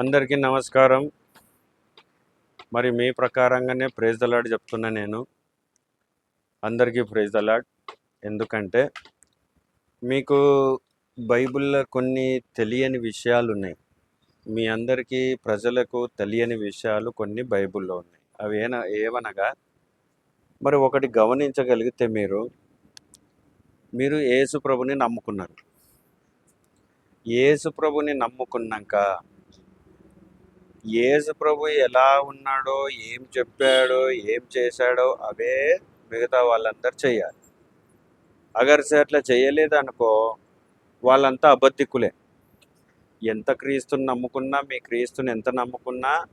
అందరికీ నమస్కారం. మరి మీ ప్రకారంగానే ప్రైజ్ దలాడ్ చెప్తున్నా నేను. అందరికీ ప్రైజ్ దలాడ్ ఎందుకంటే మీకు బైబిల్లో కొన్ని తెలియని విషయాలు ఉన్నాయి. మీ అందరికీ ప్రజలకు తెలియని విషయాలు కొన్ని బైబిల్లో ఉన్నాయి. అవి ఏన ఏమనగా మరి ఒకటి గమనించగలిగితే మీరు మీరు యేసు ప్రభుని నమ్ముకున్నారు. యేసు ప్రభుని నమ్ముకున్నాక యేసు ప్రభు ఎలా ఉన్నాడో ఏం చెప్పాడో ఏం చేశాడో అవే మిగతా వాళ్ళందరూ చేయాలి. అగర్సే అట్లా చేయలేదనుకో వాళ్ళంతా అబద్ధికులే. ఎంత క్రీస్తుని నమ్ముకున్నా మీ క్రీస్తుని ఎంత నమ్ముకున్నా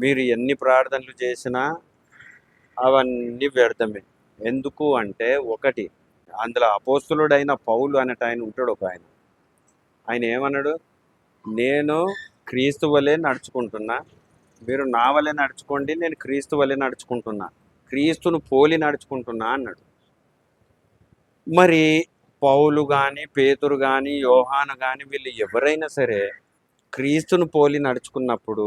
మీరు ఎన్ని ప్రార్థనలు చేసినా అవన్నీ వ్యర్థమే. ఎందుకు అంటే ఒకటి అందులో అపోస్తులుడైన పౌలు అనేట ఆయన ఉంటాడు ఒక ఆయన. ఆయన ఏమన్నాడు? నేను క్రీస్తు వలె నడుచుకుంటున్నా. మీరు నా వలె నడుచుకోండి నేను క్రీస్తు వలె నడుచుకుంటున్నా. క్రీస్తును పోలి నడుచుకుంటున్నా అన్నాడు. మరి పౌలు కానీ పేతురు కానీ యోహాను కానీ వీళ్ళు ఎవరైనా సరే క్రీస్తును పోలి నడుచుకున్నప్పుడు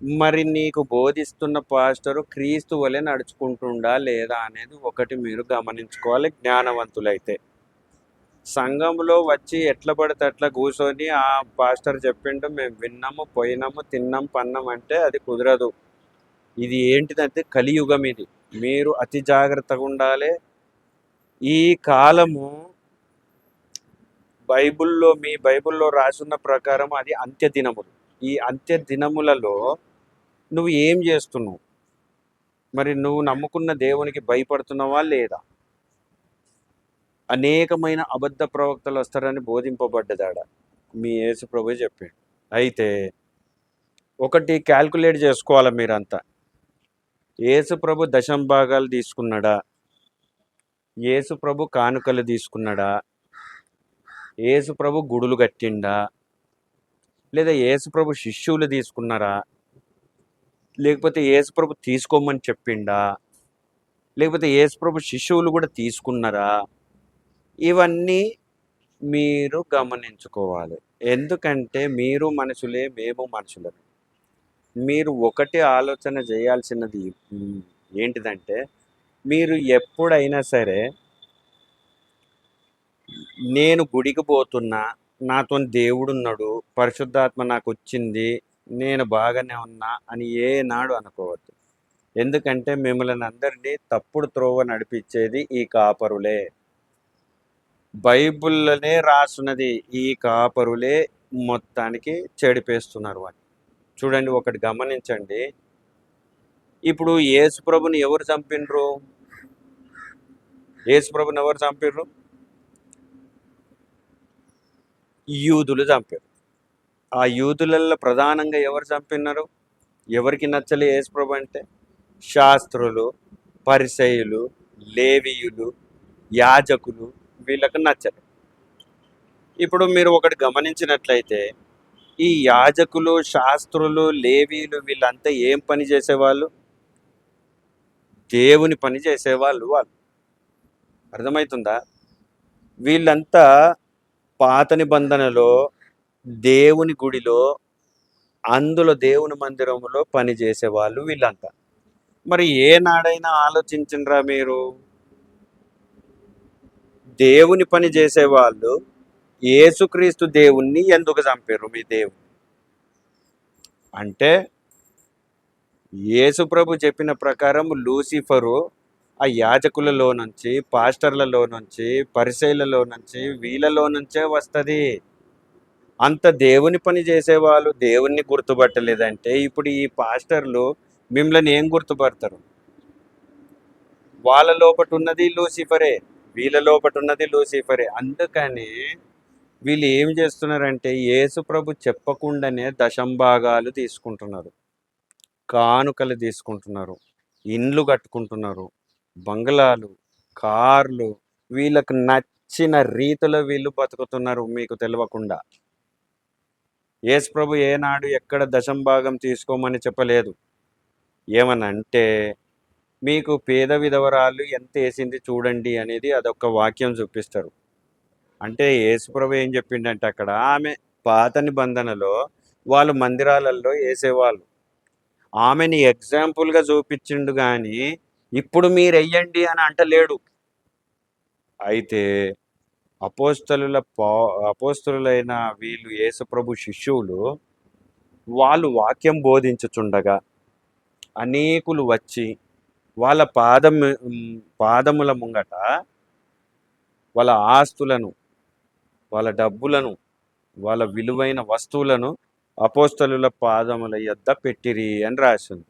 మరి నీకు బోధిస్తున్న పాస్టరు క్రీస్తు వలె నడుచుకుంటుండా లేదా అనేది ఒకటి మీరు గమనించుకోవాలి జ్ఞానవంతులైతే. సంఘంలో వచ్చి ఎట్లా పడితే అట్లా కూర్చొని ఆ పాస్టర్ చెప్పిండు మేము విన్నాము పోయినాము తిన్నాం పన్నాం అంటే అది కుదరదు. ఇది ఏంటిదంటే కలియుగం ఇది. మీరు అతి జాగ్రత్తగా ఉండాలి. ఈ కాలము బైబిల్లో మీ బైబిల్లో రాసున్న ప్రకారం అది అంత్య దినములు ఈ అంత్య దినములలో నువ్వు ఏం చేస్తున్నావు? మరి నువ్వు నమ్ముకున్న దేవునికి భయపడుతున్నావా లేదా? అనేకమైన అబద్ధ ప్రవక్తలు వస్తారని బోధింపబడ్డదాడ. మీ యేసు ప్రభు చెప్పాడు. అయితే ఒకటి క్యాల్కులేట్ చేసుకోవాలి మీరంతా? యేసు ప్రభు దశం భాగాలు తీసుకున్నాడా? యేసు ప్రభు కానుకలు తీసుకున్నాడా? యేసు ప్రభు గుడులు కట్టిండా? లేదా యేసు ప్రభు శిష్యులు తీసుకున్నారా? లేకపోతే యేసు ప్రభు తీసుకోమని చెప్పిండా? లేకపోతే యేసు ప్రభు శిష్యువులు కూడా తీసుకున్నారా? ఇవన్నీ మీరు గమనించుకోవాలి. ఎందుకంటే మీరు మనుషులే మేము మనుషులమే మీరు ఒకటి ఆలోచన చేయాల్సినది ఏంటిదంటే మీరు ఎప్పుడైనా సరే నేను గుడికి పోతున్నా నాతో దేవుడు ఉన్నాడు పరిశుద్ధాత్మ నాకు వచ్చింది నేను బాగానే ఉన్నా అని ఏనాడు అనుకోవద్దు. ఎందుకంటే మిమ్మల్ని అందరినీ తప్పుడు త్రోవ నడిపించేది ఈ కాపరులే. బైబిల్లోనే రాసున్నది ఈ కాపరులే మొత్తానికి చెడిపేస్తున్నారు అని చూడండి ఒకటి గమనించండి. ఇప్పుడు యేసు ప్రభుని ఎవరు చంపినరు? యేసు ప్రభుని ఎవరు చంపినరు? యూదులు చంపారు ఆ యూదులలో ప్రధానంగా ఎవరు చంపినారు ఎవరికి నచ్చలే యేసుప్రభు అంటే? శాస్త్రులు పరిసయులు లేవీయులు యాజకులు వీళ్ళకు నచ్చదు. ఇప్పుడు మీరు ఒకటి గమనించినట్లయితే ఈ యాజకులు శాస్త్రులు లేవీలు వీళ్ళంతా ఏం పని చేసేవాళ్ళు? దేవుని పని చేసేవాళ్ళు వాళ్ళు. అర్థమవుతుందా వీళ్ళంతా పాత నిబంధనలో దేవుని గుడిలో అందులో దేవుని మందిరంలో పని చేసేవాళ్ళు వీళ్ళంతా. మరి ఏ నాడైనా ఆలోచించరా మీరు? దేవుని పని చేసేవాళ్ళు ఏసుక్రీస్తు దేవుణ్ణి ఎందుకు చంపారు మీ దేవుని అంటే యేసు ప్రభు చెప్పిన ప్రకారం లూసిఫరు ఆ యాజకులలో నుంచి పాస్టర్లలో నుంచి పరిశైలలో నుంచి వీళ్ళలో నుంచే వస్తుంది. అంత దేవుని పని చేసేవాళ్ళు దేవుణ్ణి గుర్తుపట్టలేదంటే ఇప్పుడు ఈ పాస్టర్లు మిమ్మల్ని ఏం గుర్తుపడతారు? వాళ్ళ లోపట ఉన్నది లూసిఫరే. వీళ్ళ లోపట ఉన్నది లూసిఫరే. అందుకని వీళ్ళు ఏం చేస్తున్నారంటే యేసుప్రభు చెప్పకుండానే దశంభాగాలు తీసుకుంటున్నారు. కానుకలు తీసుకుంటున్నారు. ఇండ్లు కట్టుకుంటున్నారు. బంగ్లాలు కార్లు వీళ్ళకు నచ్చిన రీతిలో వీళ్ళు బతుకుతున్నారు మీకు తెలియకుండా యేసుప్రభు ఏనాడు ఎక్కడ దశంభాగం తీసుకోమని చెప్పలేదు. ఏమనంటే మీకు పేద విధవరాలు ఎంత వేసింది చూడండి అనేది అదొక వాక్యం చూపిస్తారు. అంటే యేసుప్రభు ఏం చెప్పిండంటే అక్కడ ఆమె పాత నిబంధనలో వాళ్ళు మందిరాలలో వేసేవాళ్ళు. ఆమెని ఎగ్జాంపుల్గా చూపించిండు కానీ ఇప్పుడు మీరు వెయ్యండి అని అంటలేడు. అయితే అపోస్తలుల పా అపోస్తలులైన వీళ్ళు యేసుప్రభు శిష్యులు వాళ్ళు వాక్యం బోధించుచుండగా అనేకులు వచ్చి వాళ్ళ పాదం పాదముల ముంగట వాళ్ళ ఆస్తులను వాళ్ళ డబ్బులను వాళ్ళ విలువైన వస్తువులను అపోస్తలుల పాదముల యొద్ద పెట్టిరి అని రాసింది.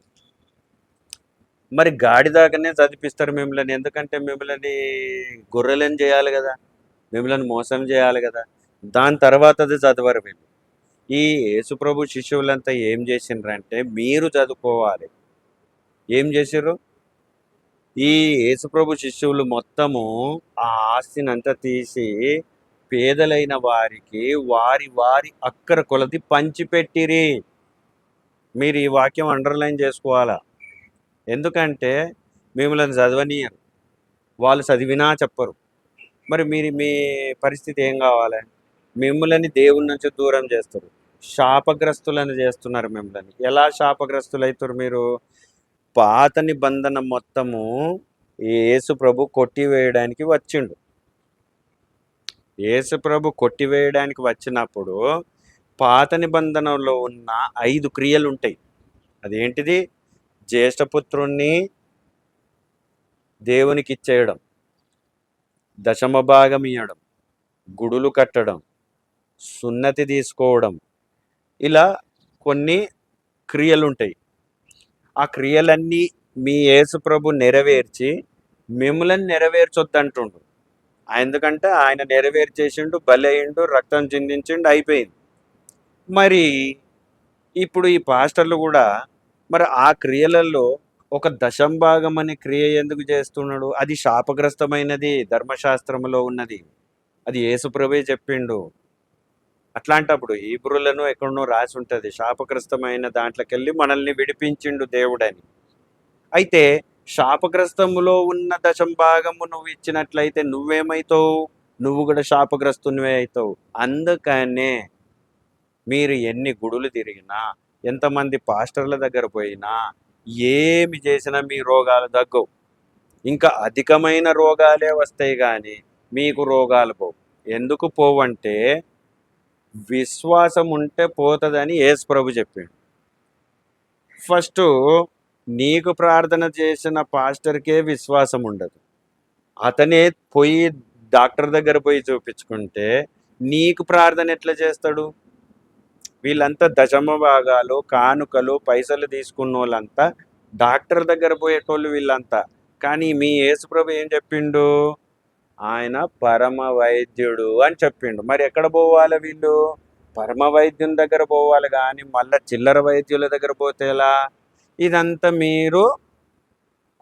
మరి గాడిదాకానే చదివిస్తారు మిమ్మల్ని. ఎందుకంటే మిమ్మల్ని గొర్రెలను చేయాలి కదా మిమ్మల్ని మోసం చేయాలి కదా. దాని తర్వాత అది చదవరు మేము ఈ యేసుప్రభు శిష్యులంతా ఏం చేసిండ్రంటే మీరు చదువుకోవాలి. ఏం చేసిర్రు? ఈ యేసుప్రభు శిష్యులు మొత్తము ఆ ఆస్తిని అంతా తీసి పేదలైన వారికి వారి వారి అక్కర కొలది పంచిపెట్టిరి. మీరు ఈ వాక్యం అండర్లైన్ చేసుకోవాలా? ఎందుకంటే మిమ్మల్ని చదవనీయరు వాళ్ళు చదివినా చెప్పరు. మరి మీరు మీ పరిస్థితి ఏం కావాలి? మిమ్మల్ని దేవుని నుంచి దూరం చేస్తారు. శాపగ్రస్తులను చేస్తున్నారు మిమ్మల్ని. ఎలా శాపగ్రస్తులు అవుతారు మీరు? పాత నిబంధన మొత్తము యేసు ప్రభు కొట్టివేయడానికి వచ్చిండు. యేసు ప్రభు కొట్టివేయడానికి వచ్చినప్పుడు పాత నిబంధనలో ఉన్న ఐదు క్రియలు ఉంటాయి అదేంటిది జ్యేష్ఠపుత్రుణ్ణి దేవునికి ఇచ్చేయడం దశమ భాగం ఇవ్వడం గుడులు కట్టడం సున్నతి తీసుకోవడం ఇలా కొన్ని క్రియలు ఉంటాయి ఆ క్రియలన్నీ మీ యేసు ప్రభు నెరవేర్చి మిమ్మల్ని నెరవేర్చొద్దంటుండు. ఎందుకంటే ఆయన నెరవేర్చేసిండు బలయ్యిండు రక్తం చిందించిండు అయిపోయింది. మరి ఇప్పుడు ఈ పాస్టర్లు కూడా మరి ఆ క్రియలలో ఒక దశంభాగం అనే క్రియ ఎందుకు చేస్తున్నాడు? అది శాపగ్రస్తమైనది ధర్మశాస్త్రంలో ఉన్నది. అది యేసుప్రభే చెప్పిండు. అట్లాంటప్పుడు ఈబ్రులను ఎక్కడనో రాసి ఉంటుంది. శాపగ్రస్తమైన దాంట్లోకి వెళ్ళి మనల్ని విడిపించిండు దేవుడని. అయితే శాపగ్రస్తములో ఉన్న దశం భాగము నువ్వు ఇచ్చినట్లయితే నువ్వేమవుతావు నువ్వు కూడా శాపగ్రస్తునివే అవుతావు అందుకనే మీరు ఎన్ని గుడులు తిరిగినా ఎంతమంది పాస్టర్ల దగ్గర పోయినా ఏమి చేసినా మీ రోగాలు తగ్గవు. ఇంకా అధికమైన రోగాలే వస్తాయి కానీ మీకు రోగాలు పోవు. ఎందుకు పోవంటే విశ్వాసం ఉంటే పోతుందని యేసు ప్రభు చెప్పిండు. ఫస్ట్ నీకు ప్రార్థన చేసిన పాస్టర్కే విశ్వాసం ఉండదు అతనే పోయి డాక్టర్ దగ్గర పోయి చూపించుకుంటే నీకు ప్రార్థన ఎట్లా చేస్తాడు? వీళ్ళంతా దశమ భాగాలు కానుకలు పైసలు తీసుకున్న వాళ్ళంతా డాక్టర్ దగ్గర పోయేటోళ్ళు వీళ్ళంతా. కానీ మీ యేసుప్రభు ఏం చెప్పిండు? ఆయన పరమ వైద్యుడు అని చెప్పిండు. మరి ఎక్కడ పోవాలి వీళ్ళు? పరమ వైద్యుని దగ్గర పోవాలి కానీ మళ్ళీ చిల్లర వైద్యుల దగ్గర పోతే ఎలా? ఇదంతా మీరు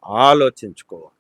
ఆలోచించుకోవాలి.